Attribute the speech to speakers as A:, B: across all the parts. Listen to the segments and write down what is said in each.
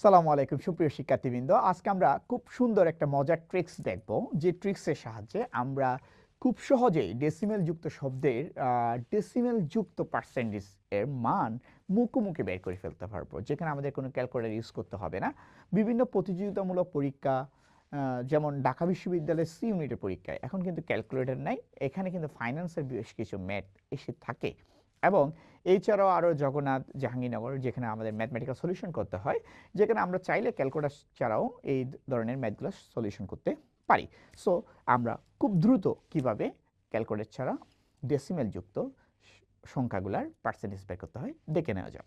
A: সালামু আলাইকুম, সুপ্রিয় শিক্ষার্থীবৃন্দ। আজকে আমরা খুব সুন্দর একটা মজার ট্রিক্স দেখব, যে ট্রিক্সের সাহায্যে আমরা খুব সহজেই ডেসিমেল যুক্ত শব্দের ডেসিমেল যুক্ত পার্সেন্টেজ এর মান মুখোমুখি বের করে ফেলতে পারব, যেখানে আমাদের কোনো ক্যালকুলেটর ইউজ করতে হবে না। বিভিন্ন প্রতিযোগিতামূলক পরীক্ষা যেমন ঢাকা বিশ্ববিদ্যালয়ের সি ইউনিটের পরীক্ষায়। এখন কিন্তু ক্যালকুলেটর নাই, এখানে কিন্তু ফাইন্যান্সের বেশ কিছু ম্যাথ এসে থাকে। এবং এছাড়াও আরও জগন্নাথ, জাহাঙ্গীরনগর, যেখানে আমাদের ম্যাথমেটিক্যাল সলিউশন করতে হয়, যেখানে আমরা চাইলে ক্যালকুলেটার ছাড়াও এই ধরনের ম্যাথগুলো সলিউশন করতে পারি। সো আমরা খুব দ্রুত কীভাবে ক্যালকুলেটর ছাড়া ডেসিমেল যুক্ত সংখ্যাগুলার পার্সেন্টেজ বের করতে হয়, দেখে নেওয়া যাক।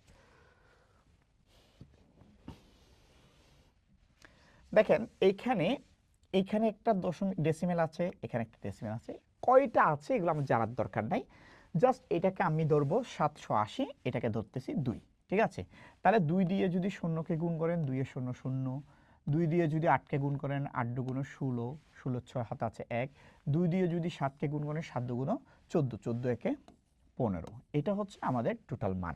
A: দেখেন এইখানে এইখানে একটা দশমিক ডেসিমেল আছে, এখানে একটা ডেসিমেল আছে, কয়টা আছে এগুলো আমার জানার দরকার নাই। জাস্ট এটাকে আমি ধরবো সাতশো আশি, এটাকে ধরতেছি দুই, ঠিক আছে? তাহলে দুই দিয়ে যদি শূন্যকে গুণ করেন দুইয়ে শূন্য শূন্য, দুই দিয়ে যদি আটকে গুণ করেন, আট দুগুণ ষোলো ষোলো ছয় হাত আছে এক, দুই দিয়ে যদি সাতকে গুণ করেন, সাত দুগুণ চোদ্দ চোদ্দ একে পনেরো, এটা হচ্ছে আমাদের টোটাল মান।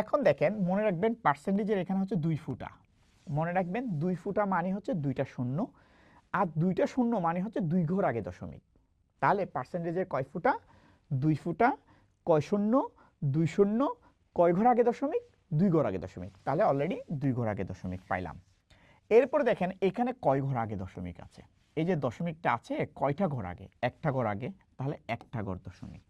A: এখন দেখেন, মনে রাখবেন পার্সেন্টেজের এখানে হচ্ছে দুই ফুটা, মনে রাখবেন দুই ফুটা মানে হচ্ছে দুইটা শূন্য, আর দুইটা শূন্য মানে হচ্ছে দুই ঘর আগে দশমিক, তাহলে পার্সেন্টেজের কয় ফুটা? দুই ফুটা, কয় শূন্য, দুই শূন্য, কয় ঘর আগে দশমিক, দুই ঘর আগে দশমিক। তাহলে অলরেডি দুই ঘর আগে দশমিক পাইলাম। এরপরে দেখেন, এখানে কয় ঘর আগে দশমিক আছে? এই যে দশমিকটা আছে, কয়টা ঘর আগে? একটা ঘর আগে, তাহলে একটা ঘর দশমিক।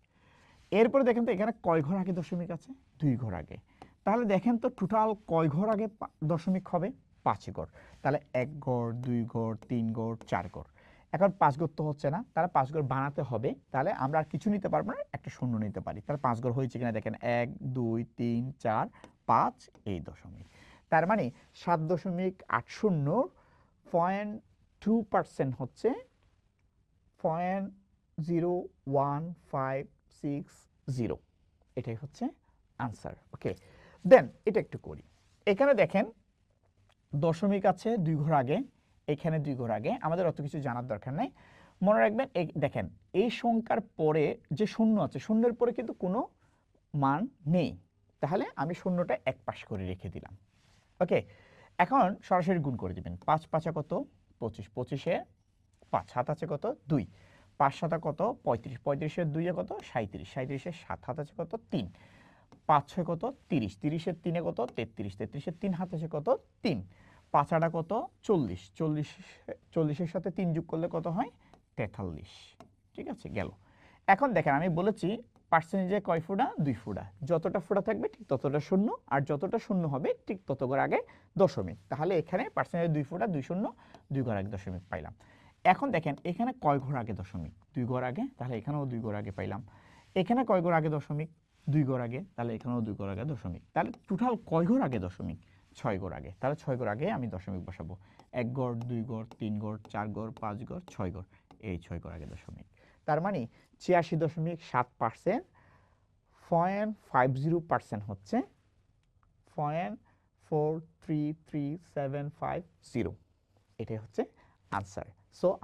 A: এরপরে দেখেন তো, এখানে কয় ঘর আগে দশমিক আছে? দুই ঘর আগে। তাহলে দেখেন তো টোটাল কয় ঘর আগে দশমিক হবে? পাঁচ ঘর তাহলে এক ঘর দুই ঘর তিন ঘর চার ঘর এখন পাঁচ ঘর তো হচ্ছে না, তাহলে পাঁচ ঘর বানাতে হবে, তাহলে আমরা আর কিছু নিতে পারব না, একটা শূন্য নিতে পারি। তাহলে পাঁচ ঘর হয়েছে কিনা দেখেন, এক, দুই, তিন, চার, পাঁচ, এই দশমিক। তার মানে সাত দশমিক আট শূন্য পয়েন্ট টু পার্সেন্ট হচ্ছে point zero one five six zero এটাই হচ্ছে আনসার ওকে দেন এটা একটু করি। এখানে দেখেন, দশমিক আছে দুই ঘর আগে এখানে দুই ঘর আগে। আমাদের অত কিছু জানার দরকার নাই। মনে রাখবেন দেখেন, এই সংখ্যার পরে যে শূন্য আছে, শূন্যের পরে কিন্তু কোনো মান নেই। তাহলে আমি শূন্যটা এক পাশ করে রেখে দিলাম। ওকে, এখন সরাসরি গুণ করে দিবেন। পাঁচ পাঁচা কত? পঁচিশ। পঁচিশে পাঁচ। হাত আছে কত? দুই। পাঁচ সাতা কত? পঁয়ত্রিশ। পঁয়ত্রিশের দুইয়ে কত? সাঁত্রিশ সাঁত্রিশের সাত। হাত আছে কত? তিন। পাঁচ ছয় কত? তিরিশ। তিরিশের তিনে কত? তেত্রিশ। তেত্রিশের তিন হাত আছে কত? তিন। পাঁচ আটা কত? চল্লিশ। চল্লিশ, চল্লিশের সাথে তিন যোগ করলে কত হয়? তেতাল্লিশ। ঠিক আছে, গেল। এখন দেখেন, আমি বলেছি পার্সেন্টেজে কয় ফুটা? দুই ফুটা। যতটা ফুটা থাকবে ঠিক ততটা শূন্য, আর যতটা শূন্য হবে ঠিক তত ঘর আগে দশমিক। তাহলে এখানে পার্সেন্টেজ দুই ফুটা, দুই শূন্য, দুই ঘর আগে দশমিক পাইলাম। এখন দেখেন, এখানে কয় ঘর আগে দশমিক? দুই ঘর আগে, তাহলে এখানেও দুই ঘর আগে পাইলাম। এখানে কয় ঘর আগে দশমিক? দুই ঘর আগে, তাহলে এখানেও দুই ঘর আগে দশমিক। তাহলে টোটাল কয় ঘর আগে দশমিক? ছয় গড় আগে। তাহলে ছয় গড় আগে আমি দশমিক বসাবো। এক গড়, দুই গড়, তিন গড়, চার গড়, পাঁচ গড়, ছয় গড়। এই ছয় গড় আগে দশমিক। তার মানে ছিয়াশি দশমিক সাত percent, point five zero percent হচ্ছে point four three three seven five zero. এটাই হচ্ছে আনসার। সো